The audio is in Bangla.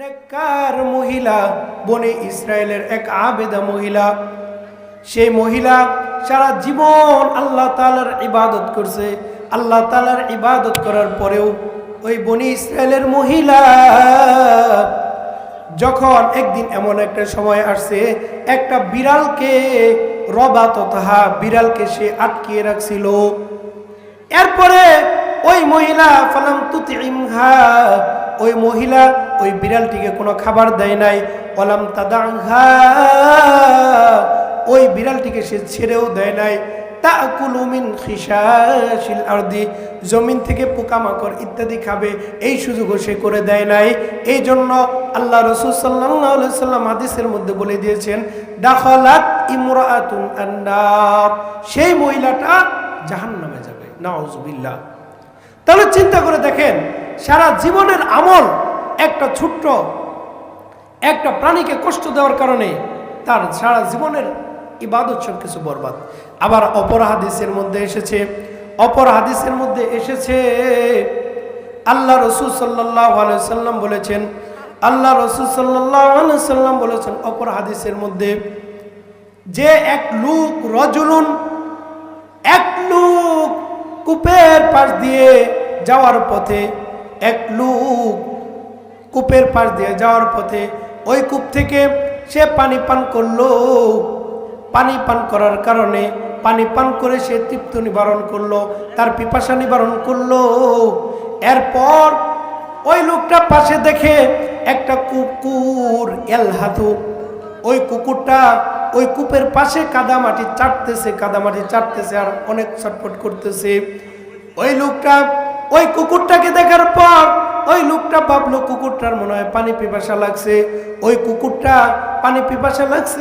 নেককার মহিলা, বনে ইসরায়েলের এক আবেদা মহিলা। সেই মহিলা সারা জীবন আল্লাহ তালার ইবাদত করছে। আল্লাহ তালার ইবাদত করার পরেও ওই বনি ইসরায়েলের মহিলা যখন একদিন এমন একটা সময় আসছে, একটা বিড়ালকে রবা তথা বিড়ালকে সে আটকিয়ে রাখছিল। এরপরে ওই মহিলা, ফালাম তুতি ইমহা ওই মহিলা ওই বিড়ালটিকে কোনো খাবার দেয় নাই। অলাম তাদাংহা ওই বিড়ালটিকে সে ছেড়েও দেয় নাই। তাকুলু মিন খিসাশিল আরদি, জমিন থেকে পোকামাকড় ইত্যাদি খাবে, এই সুযোগও সে করে দেয় নাই। এই জন্য আল্লাহ রসুল সাল্লাহ সাল্লাম হাদিসের মধ্যে বলে দিয়েছেন, দাখলাত ইমরাতুন আন্নার সেই মহিলাটা জাহান্নামে যাবে। নাউজুবিল্লাহ। তাহলে চিন্তা করে দেখেন, সারা জীবনের আমল একটা ছোট্ট, একটা প্রাণীকে কষ্ট দেওয়ার কারণে তার সারা জীবনের ইবাদত সব কিছু বরবাদ। আবার অপর হাদিসের মধ্যে এসেছে, অপর হাদিসের মধ্যে এসেছে, আল্লাহ রসুল সাল্লাহ সাল্লাম বলেছেন, আল্লাহ রসুল সাল্লাহ সাল্লাম বলেছেন অপর হাদিসের মধ্যে, যে এক লোক রজুলুন, এক লোক কূপের পাশ দিয়ে যাওয়ার পথে এক লোক কূপের পাশ দিয়ে যাওয়ার পথে ওই কূপ থেকে সে পানি পান করল। পানি পান করার কারণে পানি পান করে সে তৃপ্ত নিবারণ করল, তার পিপাসা নিবারণ করল। এরপর ওই লোকটা পাশে দেখে একটা কুকুর এলহাতু ওই কুকুরটা ওই কূপের পাশে কাদামাটি চাটতেছে কাদামাটি চাটতেছে আর অনেক ছটফট করতেছে। ওই লোকটা ওই কুকুরটাকে দেখার পর ওই লোকটা ভাবলো কুকুরটার মনে হয় পানি পিপাসা লাগছে। ওই কুকুরটা পানি পিপাসা লাগছে।